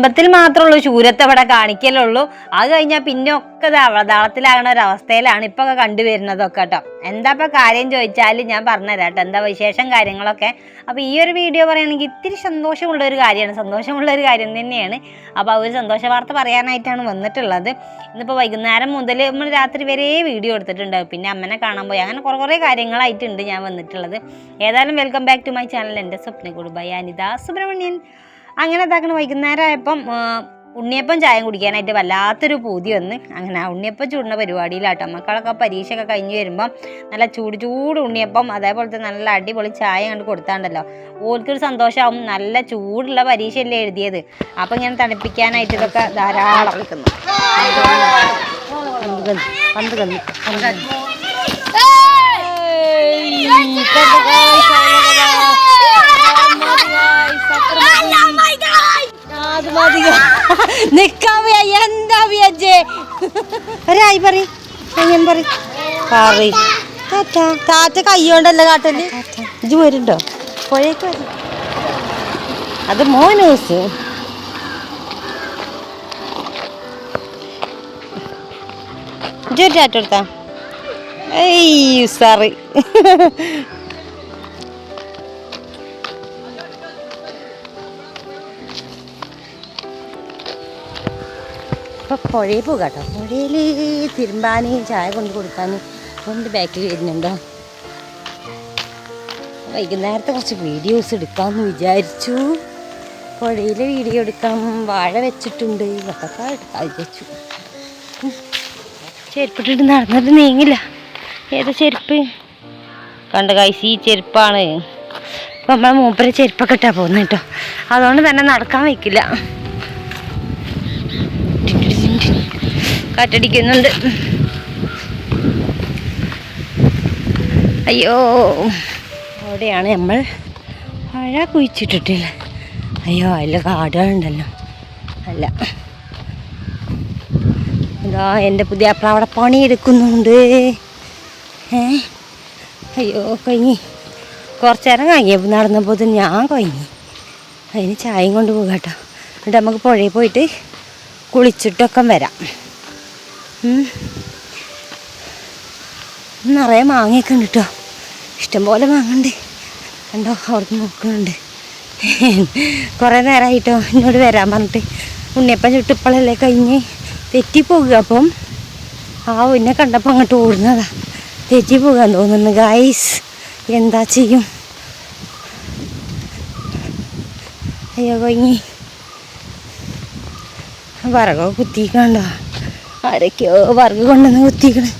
ആരംഭത്തിൽ മാത്രമുള്ളൂ ശൂരത്തെ ഇവിടെ കാണിക്കലുള്ളൂ. അത് കഴിഞ്ഞാൽ പിന്നെ ഒക്കെ ഇത് അവതാളത്തിലാകണ ഒരു അവസ്ഥയിലാണ് ഇപ്പൊ ഒക്കെ കണ്ടുവരുന്നതൊക്കെ കേട്ടോ. എന്താ ഇപ്പൊ കാര്യം ചോദിച്ചാൽ ഞാൻ പറഞ്ഞുതരാം കേട്ടോ. എന്താ വിശേഷം കാര്യങ്ങളൊക്കെ? അപ്പൊ ഈ ഒരു വീഡിയോ പറയുകയാണെങ്കിൽ ഇത്തിരി സന്തോഷമുള്ള ഒരു കാര്യമാണ്. സന്തോഷമുള്ള ഒരു കാര്യം തന്നെയാണ്. അപ്പോൾ ഒരു സന്തോഷ വാർത്ത പറയാനായിട്ടാണ് വന്നിട്ടുള്ളത്. ഇന്നിപ്പോ വൈകുന്നേരം മുതൽ നമ്മൾ രാത്രി വരെ വീഡിയോ എടുത്തിട്ടുണ്ട് പിന്നെ അമ്മനെ കാണാൻ പോയി. അങ്ങനെ കുറേ കുറേ കാര്യങ്ങളായിട്ടുണ്ട് ഞാൻ വന്നിട്ടുള്ളത്. ഏതായാലും welcome back to my channel എന്റെ സ്വപ്ന കുടുംബ അനിത സുബ്രഹ്മണ്യൻ. അങ്ങനെ ഇതാക്കണ വൈകുന്നേരം ആയപ്പം ഉണ്ണിയപ്പം ചായം കുടിക്കാനായിട്ട് വല്ലാത്തൊരു പൂതി വന്ന്. അങ്ങനെ ആ ഉണ്ണിയപ്പം ചൂടുന്ന പരിപാടിയിലാട്ടോ. മക്കളൊക്കെ പരീക്ഷയൊക്കെ കഴിഞ്ഞ് വരുമ്പം നല്ല ചൂട് ചൂട് ഉണ്ണിയപ്പം അതേപോലത്തെ നല്ല അടിപൊളി ചായ കണ്ട് കൊടുത്താണ്ടല്ലോ. ഓൽക്കൊരു സന്തോഷമാവും നല്ല ചൂടുള്ള പരീക്ഷയല്ലേ എഴുതിയത്. അപ്പം ഇങ്ങനെ തണുപ്പിക്കാനായിട്ട് ഇതൊക്കെ ധാരാളം. വെക്കുന്നു പന്ത് കന്നു പന്ത് കന്നു നിക്കാവിയ എന്താ വിയജെ ഒരായി പറ അങ്ങനെ പറ പറ താറ്റ താറ്റ കൈയോണ്ടല്ല കാട്ടൽ. ഇജ് വരുണ്ടോ പുഴയ്ക്ക് വരും. അത് മോനൂസ്. ഇജ് ഒരു ടാറ്റ കൊടുത്താ. ഏയ് സാറി ഇപ്പൊ പുഴയിൽ പോകുക കേട്ടോ പുഴയിൽ തിരുമ്പാൻ ചായ കൊണ്ട് കൊടുക്കാൻ കൊണ്ട് ബാക്കിൽ വരുന്നുണ്ടോ? വൈകുന്നേരത്തെ കുറച്ച് വീഡിയോസ് എടുക്കാമെന്ന് വിചാരിച്ചു. പുഴയിൽ വീഡിയോ എടുക്കാം. വാഴ വെച്ചിട്ടുണ്ട്. അതൊക്കെ എടുക്കാൻ വിചാരിച്ചു. ചെരുപ്പിട്ടിട്ട് നടന്നിട്ട് നീങ്ങില്ല. ഏതാ ചെരുപ്പ്? കണ്ട കൈസ് ഈ ചെരുപ്പാണ്. നമ്മളെ മൂപ്പരെ ചെരുപ്പൊക്കെ ഇട്ടാ പോകുന്നത് കേട്ടോ അതുകൊണ്ട് തന്നെ നടക്കാൻ വയ്ക്കില്ല. കാറ്റടിക്കുന്നുണ്ട്. അയ്യോ. അവിടെയാണ് നമ്മൾ മഴ കുഴിച്ചിട്ടിട്ടില്ല. അയ്യോ അതിൽ കാടുകളുണ്ടല്ലോ. അല്ല. ഇതാ എന്റെ പുതിയ അപ്പള അവിടെ പണിയെടുക്കുന്നുണ്ട്. ഏ? അയ്യോ കഴിഞ്ഞി കുറച്ച് നേരം കഴിഞ്ഞപ്പോൾ നടന്നപ്പോൾ ഞാൻ കഴിഞ്ഞി അതിന് ചായയും കൊണ്ട് പോകാം കേട്ടോ. എന്നിട്ട് നമുക്ക് പുഴയിൽ പോയിട്ട് കുളിച്ചിട്ടൊക്കെ വരാം. നിറയെ മാങ്ങയൊക്കെ ഉണ്ട് കേട്ടോ ഇഷ്ടംപോലെ മാങ്ങണ്ട് കണ്ടോ അവിടുന്ന് നോക്കുന്നുണ്ട്. കുറേ നേരമായിട്ടോ എന്നോട് വരാൻ പറഞ്ഞിട്ട്. ഉണ്ണിയപ്പം ചുട്ടിപ്പളല്ലേ കഴിഞ്ഞ് തെറ്റിപ്പോകുക അപ്പം. ആ ഉന്നെ കണ്ടപ്പോൾ അങ്ങോട്ട് ഓടുന്നതാ. തെറ്റിപ്പോകാൻ തോന്നുന്നു ഗായ്സ് എന്താ ചെയ്യും? അയ്യോ കഴിഞ്ഞി വറകോ കുത്തിക്കണ്ടോ ആരൊക്കെയോ വറുക് കൊണ്ടുവന്ന് കുത്തിക്കണ്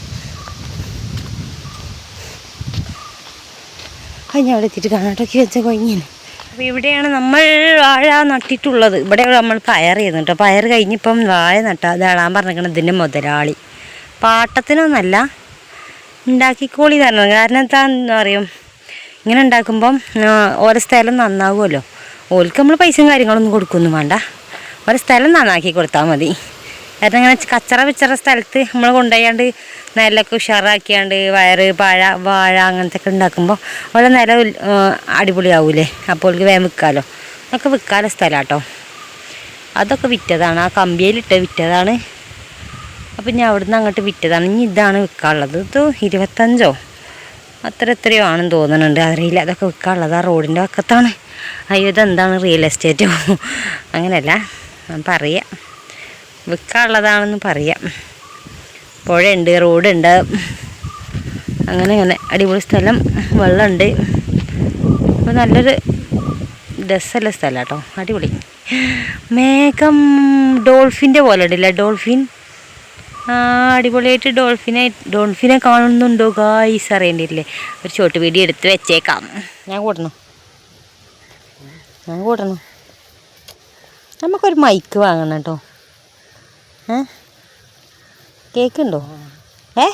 കഴിഞ്ഞ അവിടെ എത്തിയിട്ട് കാണാട്ടൊക്കെ വെച്ച കൊഞ്ഞിന് അപ്പോൾ ഇവിടെയാണ് നമ്മൾ വാഴ നട്ടിട്ടുള്ളത്. ഇവിടെ നമ്മൾ പയർ ചെയ്യുന്നു കേട്ടോ. പയർ കഴിഞ്ഞിപ്പം വാഴ നട്ട അത് പറഞ്ഞിരിക്കണം ഇതിന്റെ മുതലാളി. പാട്ടത്തിനൊന്നല്ല ഉണ്ടാക്കിക്കോളി തരണം കാരണം എന്താണെന്ന് പറയും? ഇങ്ങനെ ഉണ്ടാക്കുമ്പം ഓരോ സ്ഥലം നന്നാവുമല്ലോ. ഓൽക്ക് നമ്മൾ പൈസയും കാര്യങ്ങളൊന്നും കൊടുക്കൊന്നും വേണ്ട. ഓരോ സ്ഥലം നന്നാക്കി കൊടുത്താൽ മതി. കാരണം ഇങ്ങനെ കച്ചറ പിച്ചറ സ്ഥലത്ത് നമ്മൾ കൊണ്ടുപോയാണ്ട് നെല്ലൊക്കെ ഉഷാറാക്കിയാണ്ട് വയറ് പഴ വാഴ അങ്ങനത്തെ ഒക്കെ ഉണ്ടാക്കുമ്പോൾ അവിടെ നില അടിപൊളിയാവൂലേ? അപ്പോൾ വേഗം വിൽക്കാമല്ലോ അതൊക്കെ വിൽക്കാല സ്ഥലം കേട്ടോ അതൊക്കെ വിറ്റതാണ്. ആ കമ്പിയിലിട്ട് വിറ്റതാണ്. അപ്പം ഞാൻ അവിടുന്ന് അങ്ങോട്ട് വിറ്റതാണ്. ഇനി ഇതാണ് വിൽക്കാനുള്ളത്. ഇത് ഇരുപത്തഞ്ചോ? അത്ര എത്രയോ ആണെന്ന് തോന്നുന്നുണ്ട്. അറിയില്ല. അതൊക്കെ വിൽക്കാനുള്ളത്. ആ റോഡിന്റെ പക്കത്താണ് അയ്യോ ഇതെന്താണ്? റിയൽ എസ്റ്റേറ്റോ? അങ്ങനെയല്ല. ഞാൻ പറയാം. വിൽക്കാനുള്ളതാണെന്ന് പറയാം. പുഴയുണ്ട് റോഡുണ്ട്. അങ്ങനെ അങ്ങനെ. അടിപൊളി സ്ഥലം വെള്ളമുണ്ട്. അപ്പോൾ നല്ലൊരു രസമുള്ള സ്ഥലം കേട്ടോ അടിപൊളി. മേഘം ഡോൾഫിന്റെ പോലെ ഉണ്ടല്ലേ ഡോൾഫിൻ? ആ അടിപൊളിയായിട്ട് ഡോൾഫിനെ ഡോൾഫിനെ കാണുന്നുണ്ടോ ഗായ്സ് അറിയേണ്ടിയില്ലേ ഒരു ചോട്ട് വീഡിയോ എടുത്ത് വെച്ചേക്കാം. ഞാൻ കൂട്ടണം? ഞാൻ കൂട്ടണം? നമുക്കൊരു മൈക്ക് വാങ്ങണം കേട്ടോ. കേക്കുണ്ടോ ഏ.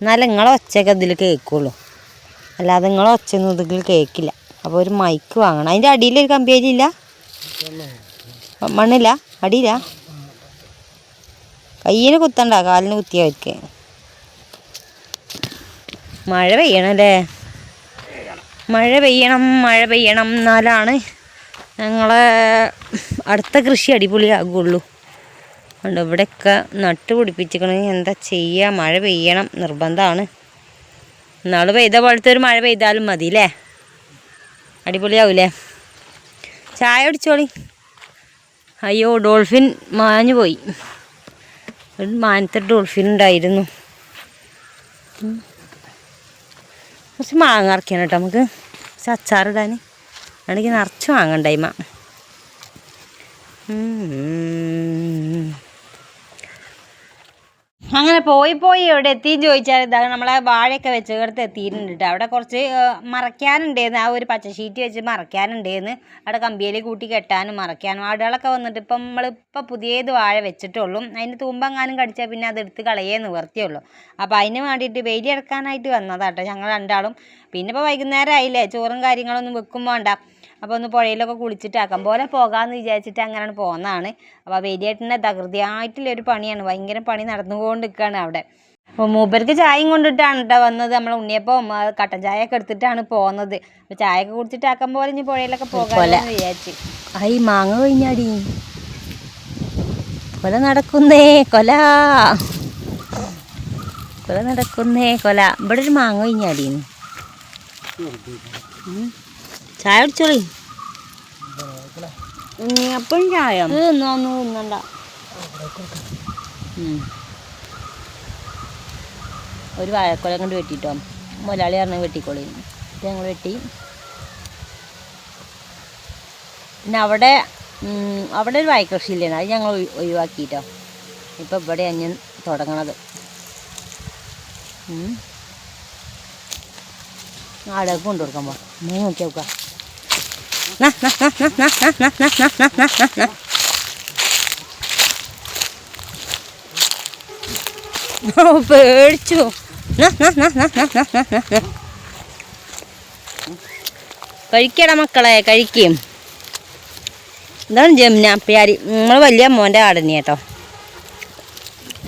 എന്നാലും നിങ്ങളെ ഒച്ചയൊക്കെ ഇതിൽ കേൾക്കുള്ളൂ. അല്ലാതെ നിങ്ങളെ ഒച്ചയൊന്നും ഇതിൽ കേൾക്കില്ല. അപ്പോൾ ഒരു മൈക്ക് വാങ്ങണം. അതിന്റെ ഒരു കമ്പിയേലില്ല മണ്ണില്ല? അടിയില്ല? കയ്യിന് കുത്തണ്ട. കാലിന് കുത്തിയാ അവർക്ക് മഴ പെയ്യണല്ലേ? മഴ പെയ്യണം മഴ പെയ്യണം എന്നാലാണ് ഞങ്ങളെ അടുത്ത കൃഷി അടിപൊളിയാകുള്ളൂ. അതുകൊണ്ട് ഇവിടെയൊക്കെ നട്ട് പിടിപ്പിച്ചിക്കണമെങ്കിൽ എന്താ ചെയ്യുക മഴ പെയ്യണം. നിർബന്ധമാണ്. നാൾ പെയ്ത പോലത്തെ ഒരു മഴ പെയ്താലും മതി അല്ലേ അടിപൊളിയാവൂലേ? ചായ ഒടിച്ചോളി അയ്യോ ഡോൾഫിൻ മാഞ്ഞു പോയി. ഒരു മാനത്തെ ഡോൾഫിൻ ഉണ്ടായിരുന്നു. കുറച്ച് മാങ്ങ ഇറക്കിയാണ് കേട്ടോ നമുക്ക്. കുറച്ച് അച്ചാറിടാൻ എനിക്ക് നിറച്ച് വാങ്ങണ്ട അങ്ങനെ പോയി പോയി എവിടെ എത്തി ചോദിച്ചാൽ ഇതാ നമ്മളെ വാഴയൊക്കെ വെച്ച് കിടത്ത് എത്തിയിട്ടുണ്ട് കേട്ടോ അവിടെ കുറച്ച് മറയ്ക്കാനുണ്ടായിരുന്നു ആ ഒരു പച്ച ഷീറ്റ് വെച്ച് മറയ്ക്കാനുണ്ടായിരുന്നു അവിടെ കമ്പിയിൽ കൂട്ടി കെട്ടാനും മറയ്ക്കാനും. ആടുകളൊക്കെ വന്നിട്ട് ഇപ്പം നമ്മളിപ്പോൾ പുതിയത് വാഴ വെച്ചിട്ടുള്ളൂ. അതിന് തൂമ്പെങ്ങാനും കടിച്ചാൽ പിന്നെ അത് എടുത്ത് കളയേ നിവർത്തിയുള്ളൂ. അപ്പോൾ അതിന് വേണ്ടിയിട്ട് വെയിൽ എടുക്കാനായിട്ട് വന്നതാട്ടോ ഞങ്ങൾ രണ്ടാളും. പിന്നെ ഇപ്പോൾ വൈകുന്നേരം ആയില്ലേ? ചോറും കാര്യങ്ങളൊന്നും വെക്കും വേണ്ട. അപ്പോൾ ഒന്ന് പുഴയിലൊക്കെ കുളിച്ചിട്ട് ആക്കാം. പോലെ പോകാമെന്ന് വിചാരിച്ചിട്ട് അങ്ങനെയാണ് പോകുന്നതാണ് അപ്പോൾ വേദിയേട്ടന്റെ തകൃതിയായിട്ടുള്ള ഒരു പണിയാണ്. ഭയങ്കര പണി നടന്നുകൊണ്ട് നിൽക്കുകയാണ് അവിടെ. അപ്പോൾ മൂപ്പർക്ക് ചായയും കൊണ്ടിട്ടാണ് കേട്ടോ വന്നത്. നമ്മൾ ഉണ്ണിയപ്പം കട്ടൻ ചായ ഒക്കെ എടുത്തിട്ടാണ് പോകുന്നത് അപ്പോൾ ചായ ഒക്കെ കുടിച്ചിട്ട് ആക്കാൻ പോലെ ഇനി പുഴയിലൊക്കെ പോകാമെന്ന് വിചാരിച്ച്. ഐ മാങ്ങ കഴിഞ്ഞാടി. കൊല നടക്കുന്നേ കൊല. കൊല നടക്കുന്നേ കൊല. ഇവിടെ ഒരു മാങ്ങ കഴിഞ്ഞാടിന്ന് ചായ കുടിച്ചോളി ഉണ്ണിയപ്പം ചായ. ഒന്നും തിന്നണ്ട. ഒരു വാഴക്കൊല കൊണ്ട് വെട്ടിട്ടോ. മുതലാളി പറഞ്ഞ വെട്ടിക്കോളി. ഞങ്ങൾ വെട്ടി. പിന്നെ അവിടെ അവിടെ ഒരു വാഴക്കൃഷി ഇല്ലേ അത് ഞങ്ങൾ ഒഴിവാക്കിയിട്ടോ ഒഴിവാക്കിട്ടോ. ഇപ്പം ഇവിടെ ഞാൻ തുടങ്ങണത്. ഉം. ആടൊക്കെ കൊണ്ടു കൊടുക്കാൻ പോ നീ നോക്കി നോക്കാം ഓ പേടിച്ചു കഴിക്കട മക്കളെ കഴിക്കും. ഇതാണ് ജംനാപ്പിയാരി നമ്മൾ വലിയ മോന്റെ ആടനെ കേട്ടോ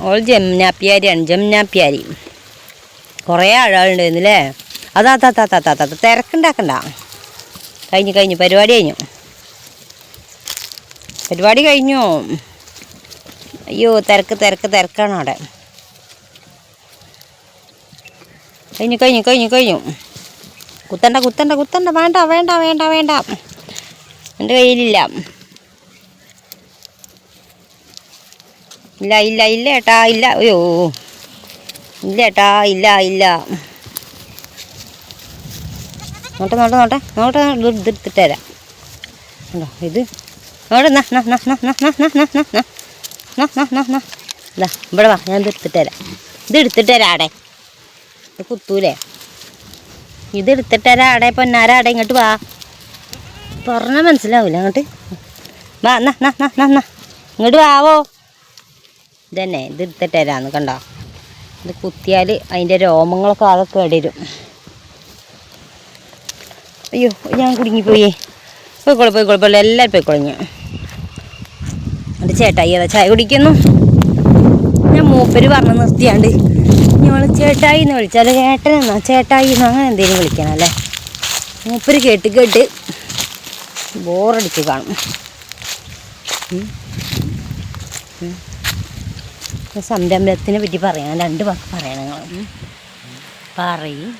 ഓൾ ജംനാപ്പിയാരിയാണ് ജംനാപ്പിയാരി കുറേ ആഴാളുണ്ടായിരുന്നില്ലേ? അതാ താ താ താ താ തിരക്കുണ്ടാക്കണ്ട. കഴിഞ്ഞു കഴിഞ്ഞു. പരിപാടി കഴിഞ്ഞു. പരിപാടി കഴിഞ്ഞു. അയ്യോ തിരക്ക് തിരക്ക് തിരക്കാണ് അവിടെ. കഴിഞ്ഞു കഴിഞ്ഞു കഴിഞ്ഞു കഴിഞ്ഞു. കുത്തണ്ട കുത്തണ്ട കുത്തണ്ട. വേണ്ട വേണ്ട വേണ്ട വേണ്ട. എന്റെ കയ്യിലില്ല. ഇല്ല ഇല്ല ഇല്ല ഏട്ടാ ഇല്ല. അയ്യോ. ഇല്ല ഏട്ടാ ഇല്ല ഇല്ല. നോട്ടെ നോട്ടെ നോട്ടെ നോട്ടെ ഇത് എടുത്തിട്ട് തരാം ഇത് നോട്ടെ നാ നാ നാ നാ നാ നാ നാ നാ നാ നാ നാ നാ നാ ഇതാ ഇവിടെ വാ ഞാൻ ഇത് തരാം ഇത് എടുത്തിട്ട് തരാം ആടെ ഇത് കുത്തൂലേ ഇത് എടുത്തിട്ട് തരാം ആടെ പൊന്നാരാടെ ഇങ്ങോട്ട് വാ പറഞ്ഞാൽ മനസ്സിലാവില്ല അങ്ങോട്ട് വാ നാ നാ നാ നാ നാ ഇങ്ങോട്ട് വാവോ ഇതന്നെ ഇത് തരാന്ന് കണ്ടോ ഇത് കുത്തിയാൽ അതിന്റെ രോമങ്ങളൊക്കെ ആകെ കേടരും അയ്യോ ഞാൻ കുടുങ്ങിപ്പോയേ പോയിക്കോളൂ പോയിക്കോളൂ പോലെ എല്ലാവരും പോയിക്കോളിഞ്ഞു എന്റെ ചേട്ടായി അതാ ചായ കുടിക്കുന്നു. ഞാൻ മൂപ്പര് പറഞ്ഞു നിർത്തിയാണ്ട് ഞങ്ങൾ ചേട്ടായി എന്ന് വിളിച്ചാൽ ഏട്ടനെന്നാ ചേട്ടായി എന്ന് അങ്ങനെ എന്തെങ്കിലും വിളിക്കണം അല്ലേ? മൂപ്പര് കേട്ട് കേട്ട് ബോറടിച്ച് കാണും. സംരംഭത്തിനെ പറ്റി പറയണം രണ്ട് വാക്ക് പറയണം പറയും.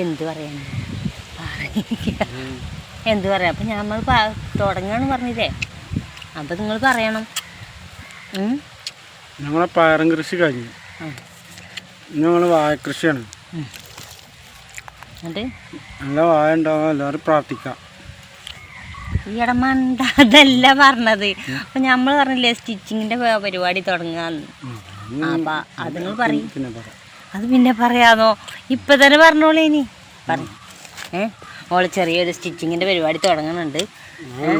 എന്ത് പറയാൻ പറയ എന്ത് പറയാം? അപ്പം നമ്മൾ തുടങ്ങുകയാണ് പറഞ്ഞില്ലേ? അപ്പം നിങ്ങൾ പറയണം? ഞങ്ങളെ പയറും കൃഷി കഴിഞ്ഞു. ഞങ്ങൾ വാഴ കൃഷിയാണ്. നല്ല വാഴ ഉണ്ടാവാൻ എല്ലാവരും പ്രാർത്ഥിക്കാം. ഈയിടെ മണ്ട അതല്ല പറഞ്ഞത്. അപ്പൊ നമ്മൾ പറഞ്ഞില്ലേ സ്റ്റിച്ചിങ്ങിന്റെ പരിപാടി തുടങ്ങാന്ന്. അപ്പം അത് നിങ്ങൾ പറയും. അത് പിന്നെ പറയാന്നോ? ഇപ്പൊ തന്നെ പറഞ്ഞോളേ ഇനി പറ. ഏ? ഓൾ ചെറിയൊരു സ്റ്റിച്ചിങ്ങിന്റെ പരിപാടി തുടങ്ങുന്നുണ്ട്.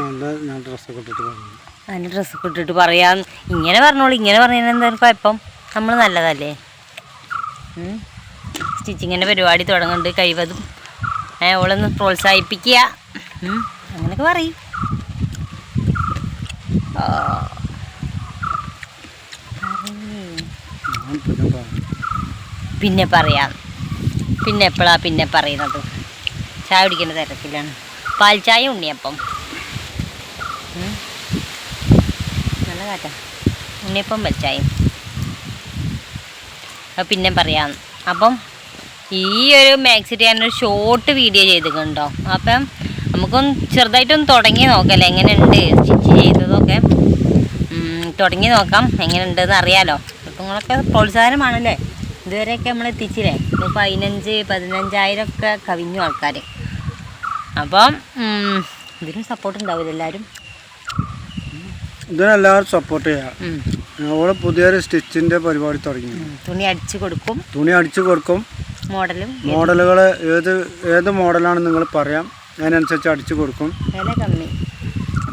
നല്ല ഞാൻ ഡ്രസ്സൊക്കെ ഇട്ടിട്ട് പറയാം. ഇങ്ങനെ പറഞ്ഞോളൂ ഇങ്ങനെ പറഞ്ഞാൽ എന്തായാലും കുഴപ്പം? നമ്മൾ നല്ലതല്ലേ? സ്റ്റിച്ചിങ്ങിന്റെ പരിപാടി തുടങ്ങുന്നുണ്ട് കഴിവതും ഓളൊന്ന് പ്രോത്സാഹിപ്പിക്കുക. അങ്ങനെയൊക്കെ പറയും. ആ. പിന്നെ പറയാം. പിന്നെ പറയാം. പിന്നെ എപ്പോഴാ പിന്നെ പറയുന്നത്? ചായ കുടിക്കുന്ന തിരക്കിലാണ്. പാൽ ചായ ഉണ്ണിയപ്പം നല്ല കാറ്റാ. ഉണ്ണിയപ്പം പൽച്ചായും പിന്നെ പറയാം. അപ്പം ഈ ഒരു മാക്സിറ്റ് ഞാനൊരു ഷോർട്ട് വീഡിയോ ചെയ്തിട്ടുണ്ടോ? അപ്പം നമുക്കൊന്ന് ചെറുതായിട്ടൊന്ന് തുടങ്ങി നോക്കല്ലേ എങ്ങനെയുണ്ട് സ്റ്റിച്ച് ചെയ്തതൊക്കെ? തുടങ്ങി നോക്കാം. എങ്ങനെയുണ്ടെന്ന് അറിയാലോ. അപ്പം നിങ്ങളൊക്കെ പ്രോത്സാഹനമാണല്ലേ? ഇതുവരെയൊക്കെ നമ്മൾ എത്തിച്ചില്ലേ ഇപ്പോൾ പതിനഞ്ച് പതിനഞ്ചായിരം ഒക്കെ കവിഞ്ഞു ആൾക്കാർ അപ്പം ഇതിനും സപ്പോർട്ട് ഉണ്ടാവില്ല എല്ലാവരും ഇതിനെല്ലാവരും സപ്പോർട്ട് ചെയ്യാം. പുതിയൊരു സ്റ്റിച്ചിന്റെ പരിപാടി തുടങ്ങി. തുണി അടിച്ചു കൊടുക്കും. തുണി അടിച്ചു കൊടുക്കും. മോഡലും മോഡലുകൾ ഏത് ഏത് മോഡലാണ് നിങ്ങൾ പറയാം. അതിനനുസരിച്ച് അടിച്ചു കൊടുക്കും. വില കമ്മി.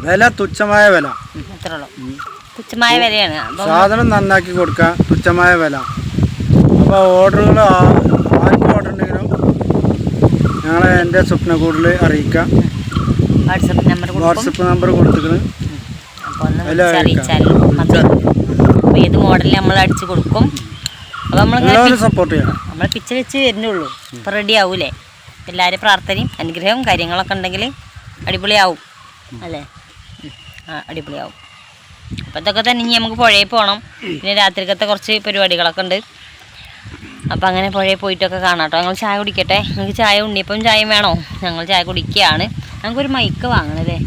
വില തുച്ഛമായ വില. തുച്ഛമായ വിലയാണ്. സാധനം നന്നാക്കി കൊടുക്കാം. തുച്ഛമായ വില. അപ്പോൾ ഓർഡറുകൾ ഞങ്ങളെ സ്വപ്ന കൂടുതൽ അറിയിക്കാം. വാട്സപ്പ് നമ്പർ വാട്സപ്പ് നമ്പർ അപ്പോൾ ഒന്ന് അതിൽ മതി. അപ്പോൾ ഏത് മോഡലിൽ നമ്മൾ അടിച്ചു കൊടുക്കും? അപ്പോൾ നമ്മൾ സപ്പോർട്ട് ചെയ്യണം നമ്മൾ പിച്ച് വെച്ച് വരുന്നുള്ളൂ അപ്പോൾ റെഡി ആവൂലേ? എല്ലാവരും പ്രാർത്ഥനയും അനുഗ്രഹവും കാര്യങ്ങളൊക്കെ ഉണ്ടെങ്കിൽ അടിപൊളിയാവും. അല്ലേ. ആ അടിപൊളിയാവും. അപ്പോൾ ഇതൊക്കെ തന്നെ ഇനി നമുക്ക് പുഴയിൽ പോകണം പിന്നെ രാത്രിക്കത്തെ കുറച്ച് പരിപാടികളൊക്കെ ഉണ്ട്. അപ്പോൾ അങ്ങനെ പുഴയിൽ പോയിട്ടൊക്കെ കാണാം കേട്ടോ ഞങ്ങൾ ചായ കുടിക്കട്ടെ. നിങ്ങൾക്ക് ചായ ഉണ്ണിയപ്പം ചായ വേണോ? ഞങ്ങൾ ചായ കുടിക്കുകയാണ്. ഞങ്ങൾക്കൊരു മൈക്ക് വാങ്ങണല്ലേ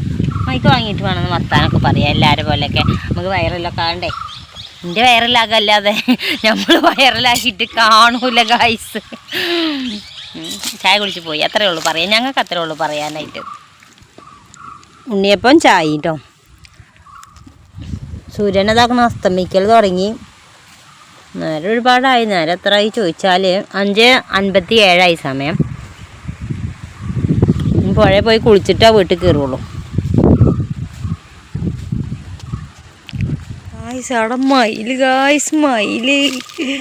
മൈക്ക് വാങ്ങിയിട്ട് വേണമെന്ന് വർത്താനൊക്കെ പറയാം. എല്ലാവരും പോലെയൊക്കെ. നമുക്ക് വയറിലൊക്കെ ആകണ്ടേ? എന്റെ വയറലാകല്ലാതെ നമ്മൾ വയറലാക്കിയിട്ട് കാണൂല ഗായ്സ് ചായ കുടിച്ച് പോയി. അത്രേ ഉള്ളൂ പറയാം ഞങ്ങൾക്ക് അത്രേ ഉള്ളൂ പറയാനായിട്ട്. ഉണ്ണിയപ്പം ചായ കേട്ടോ സൂര്യൻ അതാക്കണ അസ്തമിക്കൽ തുടങ്ങി. നേരം ഒരുപാടായി. നേരം ആയി ചോദിച്ചാൽ അഞ്ച് അൻപത്തി ഏഴായി സമയം. പുഴ പോയി കുളിച്ചിട്ടാ വീട്ടിൽ കയറുള്ളൂ. ഗായ്സ് അവിടെ മയിൽ. ഗായ്സ് മയിൽ.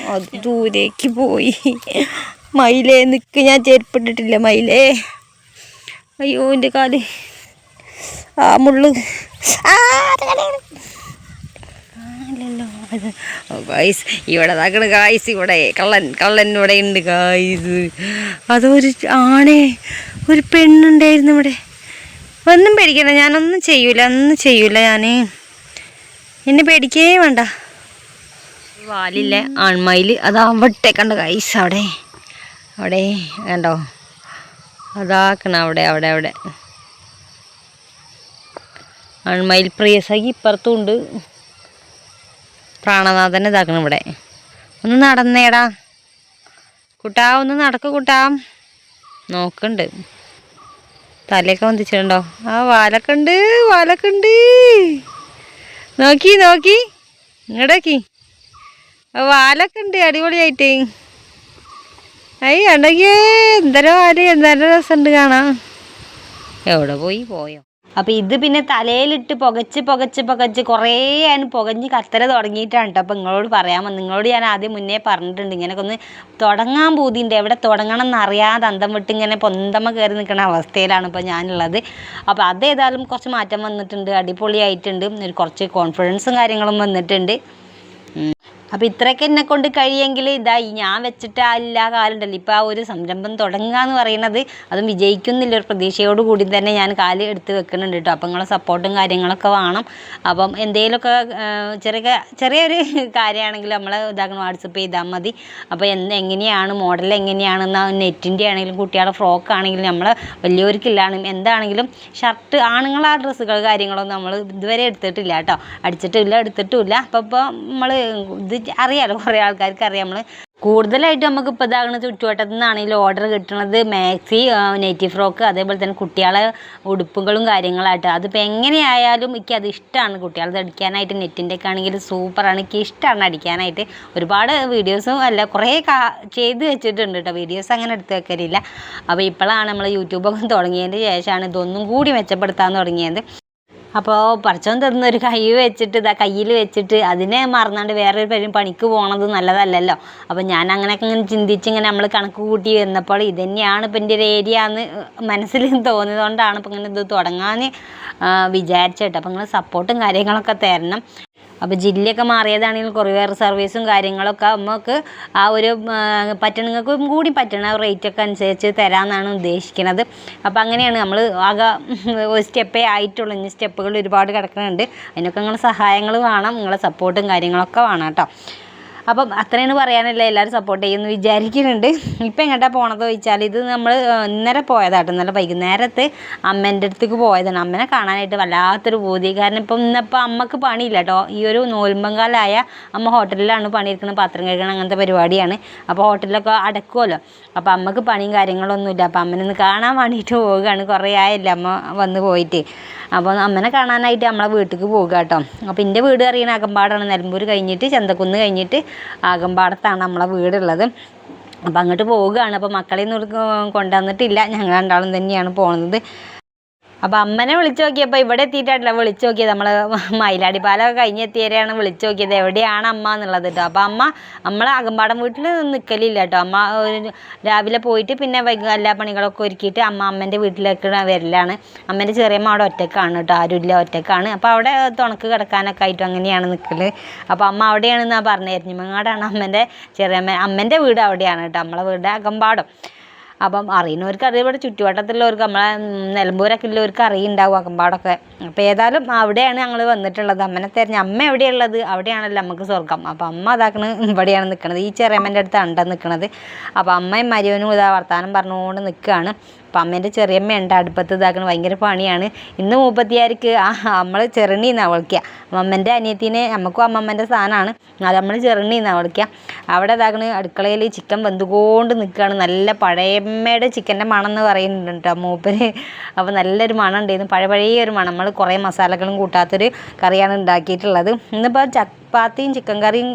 അത് ദൂരേക്ക് പോയി. മയിലേ നിൽക്ക് ഞാൻ ചെരുപ്പിട്ടിട്ടില്ല മയിലേ. അയ്യോ എന്റെ കാൽ. ആ മുള്ളു. ആ. ഗായ്സ് ഇവിടെ താക്കണ് ഗായ്സ് ഇവിടെ. കള്ളൻ കള്ളൻ ഇവിടെ ഉണ്ട് ഗായ്സ് അതൊരു ആണേ ഒരു പെണ്ണുണ്ടായിരുന്നു ഇവിടെ. ഒന്നും പേടിക്കണ്ട ഞാനൊന്നും ചെയ്യൂല ഒന്നും ചെയ്യൂല ഞാൻ എന്നെ പേടിക്കേ വേണ്ട. വാലില്ലേ ആൺമയിൽ അവിടെ കണ്ട ഗൈസ് അവിടെ. അവിടെ കണ്ടോ? അതാക്കണ അവിടെ അവിടെ അവിടെ. ആൺമയിൽ പ്രിയസഖി ഇപ്പുറത്തും ഉണ്ട്. പ്രാണനാഥൻ ഇതാക്കണം ഇവിടെ. ഒന്ന് നടന്നേടാ. കുട്ടാ ഒന്ന് നടക്ക് കുട്ടാ. നോക്കുന്നുണ്ട് തലയൊക്കെ വന്നിച്ചിട്ടുണ്ടോ ആ വാലൊക്കെ ഉണ്ട് വാലൊക്കെ ഉണ്ട്. നോക്കി നോക്കി. ഇങ്ങടക്കി ആ വാലൊക്കെ ഉണ്ട് അടിപൊളിയായിട്ട്. അയ്യ ഉണ്ടെങ്കിൽ എന്തര വാൽ എന്തര രസമുണ്ട് കാണാം എവിടെ പോയി? പോയോ? അപ്പം ഇത് പിന്നെ തലയിലിട്ട് പുകച്ച് പുകച്ച് പുകച്ച് കുറേ ഞാൻ പുകഞ്ഞ് കത്തര തുടങ്ങിയിട്ടാണ് കേട്ടോ അപ്പം നിങ്ങളോട് പറയാൻ നിങ്ങളോട് ഞാൻ ആദ്യം മുന്നേ പറഞ്ഞിട്ടുണ്ട്. ഇങ്ങനെയൊക്കെ ഒന്ന് തുടങ്ങാൻ പൂതിയുണ്ട്. എവിടെ തുടങ്ങണം എന്നറിയാതെ അന്തം വിട്ട് ഇങ്ങനെ പൊന്തമ്മ കയറി നിൽക്കുന്ന അവസ്ഥയിലാണ് ഇപ്പോൾ ഞാനുള്ളത്. അപ്പോൾ അതേതായാലും കുറച്ച് മാറ്റം വന്നിട്ടുണ്ട്. അടിപൊളിയായിട്ടുണ്ട്. ഒരു കുറച്ച് കോൺഫിഡൻസും കാര്യങ്ങളും വന്നിട്ടുണ്ട്. അപ്പോൾ ഇത്രയൊക്കെ എന്നെ കൊണ്ട് കഴിയെങ്കിൽ ഇതാ ഞാൻ വെച്ചിട്ട് ആ എല്ലാ കാലം ഉണ്ടല്ലോ ഇപ്പോൾ ആ ഒരു സംരംഭം തുടങ്ങുക എന്ന് പറയുന്നത് അതും വിജയിക്കുന്നില്ല. ഒരു പ്രതീക്ഷയോട് കൂടി തന്നെ ഞാൻ കാൽ എടുത്ത് വെക്കുന്നുണ്ട് കേട്ടോ. അപ്പം നിങ്ങളെ സപ്പോർട്ടും കാര്യങ്ങളൊക്കെ വേണം. അപ്പം എന്തെങ്കിലുമൊക്കെ ചെറിയ ചെറിയൊരു കാര്യമാണെങ്കിൽ നമ്മൾ ഇതാക്കണം. വാട്സപ്പ് ചെയ്താൽ മതി. അപ്പോൾ എന്ത് എങ്ങനെയാണ് മോഡൽ എങ്ങനെയാണെന്ന് നെറ്റിന്റെ ആണെങ്കിലും കുട്ടികളുടെ ഫ്രോക്ക് ആണെങ്കിലും നമ്മൾ വലിയവർക്കില്ലാണെങ്കിലും എന്താണെങ്കിലും ഷർട്ട് ആണുങ്ങളാ ഡ്രസ്സുകൾ കാര്യങ്ങളൊന്നും നമ്മൾ ഇതുവരെ എടുത്തിട്ടില്ല കേട്ടോ. അടിച്ചിട്ടില്ല എടുത്തിട്ടുമില്ല അപ്പോൾ ഇപ്പോൾ നമ്മൾ ഇത് അറിയാലോ കുറേ ആൾക്കാർക്ക് അറിയാം നമ്മൾ കൂടുതലായിട്ട് നമുക്ക് ഇപ്പോൾ ഇതാകുന്ന ചുറ്റുവട്ടത്തു നിന്നാണെങ്കിലും ഓർഡർ കിട്ടുന്നത് മാക്സി നെറ്റി ഫ്രോക്ക് അതേപോലെ തന്നെ കുട്ടികളെ ഉടുപ്പുകളും കാര്യങ്ങളായിട്ട്. അതിപ്പോൾ എങ്ങനെയായാലും എനിക്ക് അത് ഇഷ്ടമാണ് കുട്ടികളത് അടിക്കാനായിട്ട്. നെറ്റിന്റെ ഒക്കെ ആണെങ്കിൽ സൂപ്പറാണ് എനിക്ക് ഇഷ്ടമാണ് അടിക്കാനായിട്ട്. ഒരുപാട് വീഡിയോസും അല്ല കുറേ കാ ചെയ്ത് വെച്ചിട്ടുണ്ട് കേട്ടോ വീഡിയോസ് അങ്ങനെ എടുത്ത് വെക്കലില്ല. അപ്പോൾ ഇപ്പോഴാണ് നമ്മൾ യൂട്യൂബൊക്കെ തുടങ്ങിയതിന്റെ ശേഷമാണ് ഇതൊന്നും കൂടി മെച്ചപ്പെടുത്താൻ തുടങ്ങിയത്. അപ്പോൾ പറിച്ചോൻ തരുന്ന ഒരു കൈ വെച്ചിട്ട് ഇതാ കയ്യിൽ വെച്ചിട്ട് അതിനെ മറന്നാണ്ട് വേറൊരു പേരും പണിക്ക് പോണത് നല്ലതല്ലല്ലോ. അപ്പോൾ ഞാൻ അങ്ങനെയൊക്കെ ഇങ്ങനെ ചിന്തിച്ച് ഇങ്ങനെ നമ്മൾ കണക്ക് കൂട്ടി വന്നപ്പോൾ ഇത് തന്നെയാണ് ഇപ്പം എന്റെ ഒരു ഏരിയ എന്ന് മനസ്സിൽ തോന്നിയതുകൊണ്ടാണ് ഇപ്പം ഇങ്ങനെ ഇത് തുടങ്ങാൻ വിചാരിച്ചിട്ട് അപ്പം നിങ്ങൾ സപ്പോർട്ടും കാര്യങ്ങളൊക്കെ തരണം. അപ്പോൾ ജില്ലയൊക്കെ മാറിയതാണെങ്കിൽ കൊറിയർ സർവീസും കാര്യങ്ങളൊക്കെ നമുക്ക് ആ ഒരു പറ്റണങ്ങൾക്കും കൂടി പറ്റണ റേറ്റൊക്കെ അനുസരിച്ച് തരാമെന്നാണ് ഉദ്ദേശിക്കുന്നത് അപ്പോൾ അങ്ങനെയാണ് നമ്മൾ ആകെ ഒരു സ്റ്റെപ്പേ ആയിട്ടുള്ളൂ. ഇനി സ്റ്റെപ്പുകൾ ഒരുപാട് കിടക്കുന്നുണ്ട് അതിനൊക്കെ നിങ്ങളുടെ സഹായങ്ങൾ വേണം. നിങ്ങളെ സപ്പോർട്ടും കാര്യങ്ങളൊക്കെ വേണം കേട്ടോ. അപ്പം അത്രയാണ് പറയാനല്ല എല്ലാവരും സപ്പോർട്ട് ചെയ്യുമെന്ന് വിചാരിക്കുന്നുണ്ട്. ഇപ്പം എങ്ങോട്ടാ പോണതെന്ന് ചോദിച്ചാൽ ഇത് നമ്മൾ ഇന്നലെ പോയതാട്ടോ. നല്ല വൈകുന്നേരത്ത് അമ്മേന്റെ അടുത്തേക്ക് പോയതാണ്. അമ്മനെ കാണാനായിട്ട് വല്ലാത്തൊരു ബോധി കാരണം ഇപ്പം ഇന്നിപ്പോൾ അമ്മയ്ക്ക് പണിയില്ല കേട്ടോ ഈ ഒരു നോൽമ്പങ്കാലായ അമ്മ ഹോട്ടലിലാണ് പണിയെടുക്കുന്നത്. പാത്രം കഴിക്കണം അങ്ങനത്തെ പരിപാടിയാണ്. അപ്പോൾ ഹോട്ടലിലൊക്കെ അടക്കുമല്ലോ അപ്പോൾ അമ്മയ്ക്ക് പണിയും കാര്യങ്ങളൊന്നുമില്ല അപ്പോൾ അമ്മനെ ഒന്ന് കാണാൻ വേണ്ടിയിട്ട് പോവുകയാണ് കുറേ ആയില്ല അമ്മ വന്ന് പോയിട്ട്. അപ്പോൾ അമ്മനെ കാണാനായിട്ട് നമ്മളെ വീട്ടിലേക്ക് പോവുക കേട്ടോ അപ്പോൾ എന്റെ വീട് അറിയണ അകമ്പാടാണ്. നിലമ്പൂർ കഴിഞ്ഞിട്ട് ചന്തക്കുന്ന് കഴിഞ്ഞിട്ട് അകമ്പാടത്താണ് നമ്മളെ വീടുള്ളത്. അപ്പം അങ്ങോട്ട് പോവുകയാണ്. അപ്പോൾ മക്കളെ ഒന്നും കൊണ്ടുവന്നിട്ടില്ല. ഞങ്ങൾ രണ്ടാളും തന്നെയാണ് പോകുന്നത് അപ്പോൾ അമ്മനെ വിളിച്ചു നോക്കിയപ്പോൾ ഇവിടെ എത്തിയിട്ടാണ് വിളിച്ചു നോക്കിയത്. നമ്മൾ മയിലാടി പാലമൊക്കെ കഴിഞ്ഞെത്തിയവരെയാണ് വിളിച്ചു നോക്കിയത്. എവിടെയാണ് അമ്മ എന്നുള്ളത് കേട്ടോ അപ്പോൾ അമ്മ നമ്മളെ അകമ്പാടം വീട്ടിൽ നിൽക്കലില്ല കേട്ടോ അമ്മ രാവിലെ പോയിട്ട് പിന്നെ എല്ലാ പണികളൊക്കെ ഒരുക്കിയിട്ട് അമ്മ അമ്മന്റെ വീട്ടിലേക്ക് വരലാണ്. അമ്മേന്റെ ചെറിയമ്മ അവിടെ ഒറ്റക്കാണ് കേട്ടോ ആരുമില്ല ഒറ്റക്കാണ്. അപ്പോൾ അവിടെ തുണക്ക് കിടക്കാനൊക്കെ ആയിട്ട് അങ്ങനെയാണ് നിൽക്കൽ അപ്പോൾ അമ്മ അവിടെയാണെന്നാണ് പറഞ്ഞത് എരഞ്ഞിമങ്ങാടാണ് ചെറിയ ചെറിയമ്മ അമ്മന്റെ വീട് അവിടെയാണ് കേട്ടോ നമ്മളെ വീട് അകമ്പാടം. അപ്പം അറിയുന്നവർക്ക് അറിയാം. ഇവിടെ ചുറ്റുവട്ടത്തുള്ളവർക്ക് നമ്മളെ നിലമ്പൂരൊക്കെ ഉള്ളവർക്ക് അറിയുണ്ടാവും അകമ്പാടൊക്കെ. അപ്പോൾ ഏതായാലും അവിടെയാണ് ഞങ്ങൾ വന്നിട്ടുള്ളത്. അമ്മനെ തിരഞ്ഞ് അമ്മ എവിടെയുള്ളത് അവിടെയാണല്ലോ നമുക്ക് സ്വർഗം അപ്പം അമ്മ അതാക്കണ് ഇവിടെയാണ് നിൽക്കുന്നത് ഈ ചെറിയമ്മേന്റെ അടുത്ത് അണ്ട നിൽക്കുന്നത് അപ്പം അമ്മയും മരുവനും ഇതാ വർത്താനം പറഞ്ഞുകൊണ്ട് നിൽക്കുകയാണ് അപ്പം അമ്മേന്റെ ചെറിയമ്മ ഉണ്ട് അടുപ്പത്ത് ഇതാക്കണ ഭയങ്കര പണിയാണ്. ഇന്ന് മൂപ്പത്തിയാർക്ക് ആ നമ്മൾ ചെറുണ്ണി എന്നാണ് വിളിക്കുക അമ്മമ്മേന്റെ അനിയത്തിനെ നമുക്കും അമ്മമ്മേന്റെ സാധനമാണ് അത് നമ്മൾ ചെറുണ്ണി എന്നാണ് വിളിക്കുക അവിടെ ഇതാക്കണ അടുക്കളയിൽ ചിക്കൻ വെന്തുകൊണ്ട് നിൽക്കുകയാണ് നല്ല പഴയമ്മയുടെ ചിക്കന്റെ മണം എന്ന് പറയുന്നുണ്ട് കേട്ടോ മൂപ്പര്? അപ്പോൾ നല്ലൊരു മണം ഉണ്ടായിരുന്നു. പഴയ പഴയ ഒരു മണം. നമ്മൾ കുറേ മസാലകളും കൂട്ടാത്തൊരു കറിയാണ് ഉണ്ടാക്കിയിട്ടുള്ളത്. ഇന്നിപ്പോൾ ചപ്പാത്തിയും ചിക്കൻ കറിയും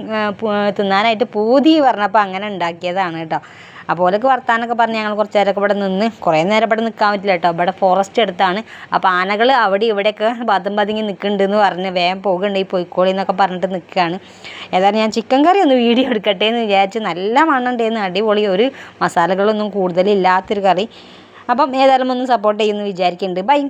തിന്നാനായിട്ട് പൂതി പറഞ്ഞപ്പോൾ അങ്ങനെ ഉണ്ടാക്കിയതാണ് കേട്ടോ. അപ്പോൾ ഓലൊക്കെ വർത്താനൊക്കെ പറഞ്ഞ് ഞങ്ങൾ കുറച്ച് നേരമൊക്കെ ഇവിടെ നിന്ന് കുറേ നേരം ഇവിടെ നിൽക്കാൻ പറ്റില്ല കേട്ടോ. ഇവിടെ ഫോറസ്റ്റ് അടുത്താണ്. അപ്പോൾ ആനകൾ അവിടെ ഇവിടെയൊക്കെ പതും പതുങ്ങി നിൽക്കുന്നുണ്ടെന്ന് പറഞ്ഞ് വേഗം പോകുന്നുണ്ട് ഈ പൊയ്ക്കോളി എന്നൊക്കെ പറഞ്ഞിട്ട് നിൽക്കുകയാണ് ഏതായാലും ഞാൻ ചിക്കൻ കറി ഒന്ന് വീഡിയോ എടുക്കട്ടെ എന്ന് വിചാരിച്ച് നല്ല മണ്ണുണ്ടെന്ന് അടിപൊളി ഒരു മസാലകളൊന്നും കൂടുതലില്ലാത്തൊരു കറി അപ്പം ഏതായാലും ഒന്ന് സപ്പോർട്ട് ചെയ്യുമെന്ന് വിചാരിക്കുന്നുണ്ട് ബൈ